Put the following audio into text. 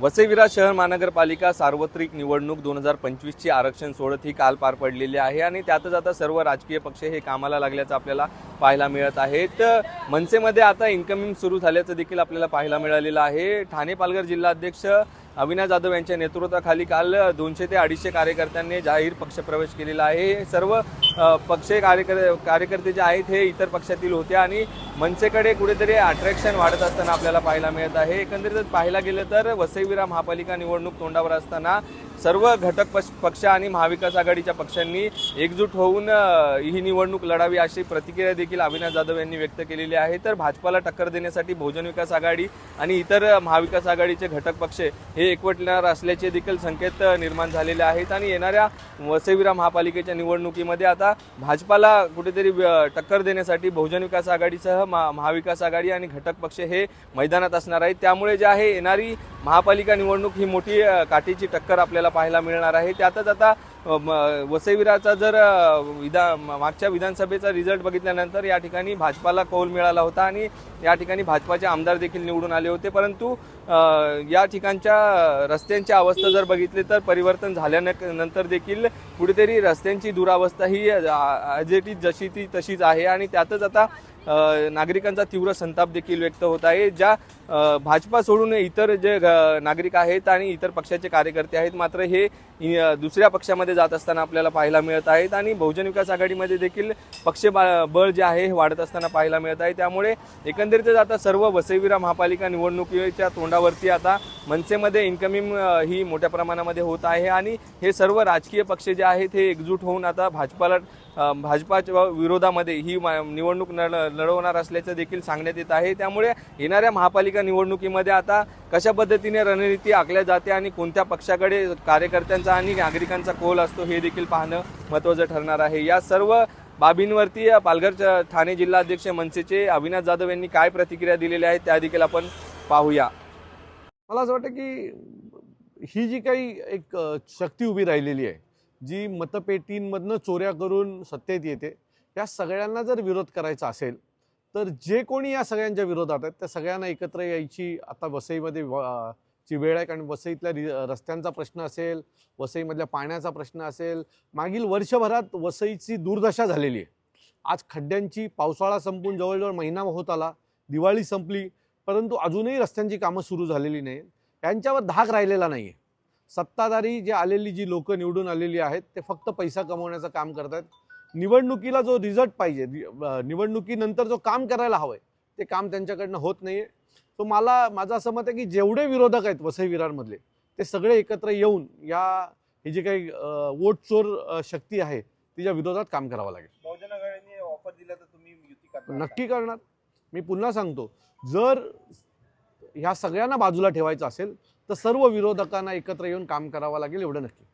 वसईविरा शहर महानगरपालिका सार्वत्रिक निवडणूक दोन हजार पंचवीसची आरक्षण सोडत ही काल पार पडलेली आहे आणि त्यातच आता सर्व राजकीय पक्ष हे कामाला लागल्याचं आपल्याला पाहायला मिळत आहे. तर मनसेमध्ये आता इन्कमिंग सुरू झाल्याचं देखील आपल्याला पाहायला मिळालेलं आहे. ठाणे पालघर जिल्हाध्यक्ष अविनाश जाधव यांच्या नेतृत्वाखाली काल दोनशे ते अडीचशे कार्यकर्त्यांनी जाहीर पक्षप्रवेश केलेला आहे. हे सर्व पक्ष कार्यकर कार्यकर्ते जे आहेत हे इतर पक्षातील होते आणि मनसेकडे कुठेतरी अट्रॅक्शन वाढत असताना आपल्याला पाहायला मिळत आहे. एकंदरीत पाहायला गेलं तर वसईविरा महापालिका निवडणूक तोंडावर असताना सर्व घटक पक्ष पक्ष आणि महाविकास आघाडीच्या पक्षांनी एकजूट होऊन ही निवडणूक लढावी अशी प्रतिक्रिया देखील अविनाश जाधव यांनी व्यक्त केलेली आहे. तर भाजपाला टक्कर देण्यासाठी बहुजन विकास आघाडी आणि इतर महाविकास आघाडीचे घटक पक्ष हे एकवटणार असल्याचे देखील संकेत निर्माण झालेले आहेत आणि येणाऱ्या वसईविरा महापालिकेच्या निवडणुकीमध्ये आता भाजपाला कुठेतरी टक्कर देण्यासाठी बहुजन विकास आघाडीसह महा महाविकास आघाडी आणि घटक पक्ष हे मैदानात असणार आहेत. त्यामुळे जे आहे येणारी महापालिका निवडणूक ही मोठी काठीची टक्कर आपल्याला पाहायला मिळणार आहे. त्यातच आता म, वसईविराचा जर विधा मागच्या विधानसभेचा रिझल्ट बघितल्यानंतर या ठिकाणी भाजपाला कौल मिळाला होता आणि या ठिकाणी भाजपाचे आमदार देखील निवडून आले होते. परंतु या ठिकाणच्या रस्त्यांची अवस्था जर बघितली तर परिवर्तन झाल्यानंतर देखील कुठेतरी रस्त्यांची दुरावस्था ही ॲज जशी ती तशीच आहे. आणि त्यातच आता नागरिकांचा तीव्र संताप देखील व्यक्त होत आहे ज्या भाजपा सोडून इतर जे नागरिक आहेत आणि इतर पक्षाचे कार्यकर्ते आहेत मात्र हे दुसऱ्या पक्षामध्ये जात असताना आपल्याला पाहायला मिळत आहेत आणि बहुजन विकास आघाडीमध्ये देखील पक्ष बळ जे आहे हे वाढत असताना पाहायला मिळत आहे. त्यामुळे एकंदरीतच आता सर्व वसईविरा महापालिका निवडणुकीच्या तोंडावरती आता मनसेमध्ये इन्कमिंग ही मोठ्या प्रमाणामध्ये होत आहे आणि हे सर्व राजकीय पक्ष जे आहेत हे एकजूट होऊन आता भाजपाला भाजपाच्या विरोधामध्ये ही मा- निवडणूक लढवणार असल्याचं देखील सांगण्यात येत आहे. त्यामुळे येणाऱ्या महापालिका निवडणुकीमध्ये आता कशा पद्धतीने रणनीती आखल्या जाते आणि कोणत्या पक्षाकडे कार्यकर्त्यांचा आणि नागरिकांचा कोल असतो हे देखील पाहणं महत्त्वाचं ठरणार आहे. या सर्व बाबींवरती पालघर ठाणे जिल्हाध्यक्ष मनसेचे अविनाश जाधव यांनी काय प्रतिक्रिया दिलेल्या आहेत त्या देखील आपण पाहूया. मला असं वाटतं की ही जी काही एक शक्ती उभी राहिलेली आहे जी मतपेटींमधनं चोऱ्या करून सत्तेत येते त्या सगळ्यांना जर विरोध करायचा असेल तर जे कोणी या सगळ्यांच्या विरोधात आहेत त्या सगळ्यांना एकत्र यायची आता वसईमध्ये व- ची वेळ आहे. कारण वसईतल्या रस्त्यांचा प्रश्न असेल वसईमधल्या पाण्याचा प्रश्न असेल मागील वर्षभरात वसईची दुर्दशा झालेली आहे. आज खड्ड्यांची पावसाळा संपून जवळजवळ महिना होत आला दिवाळी संपली परंतु अजूनही रस्त्यांची कामं सुरू झालेली नाही. त्यांच्यावर धाक राहिलेला नाही आहे सत्ताधारी जे आलेली जी लोकं निवडून आलेली आहेत ते फक्त पैसा कमवण्याचं काम करत आहेत निवडणुकीला जो रिझल्ट पाहिजे निवडणुकीनंतर जो काम करायला हवंय ते काम त्यांच्याकडनं होत नाहीये. तो मला माझं असं मत आहे की जेवढे विरोधक आहेत वसई विरारमधले ते सगळे एकत्र येऊन या ही जी काही वोट चोर शक्ती आहे तिच्या विरोधात काम करावं लागेल. बहुजन आघाडीने ऑफर दिला तर तुम्ही युती करणार नक्की करणार. मी पुन्हा सांगतो जर ह्या सगळ्यांना बाजूला ठेवायचं असेल तर सर्व विरोधकांना एकत्र येऊन काम करावं लागेल एवढं नक्की.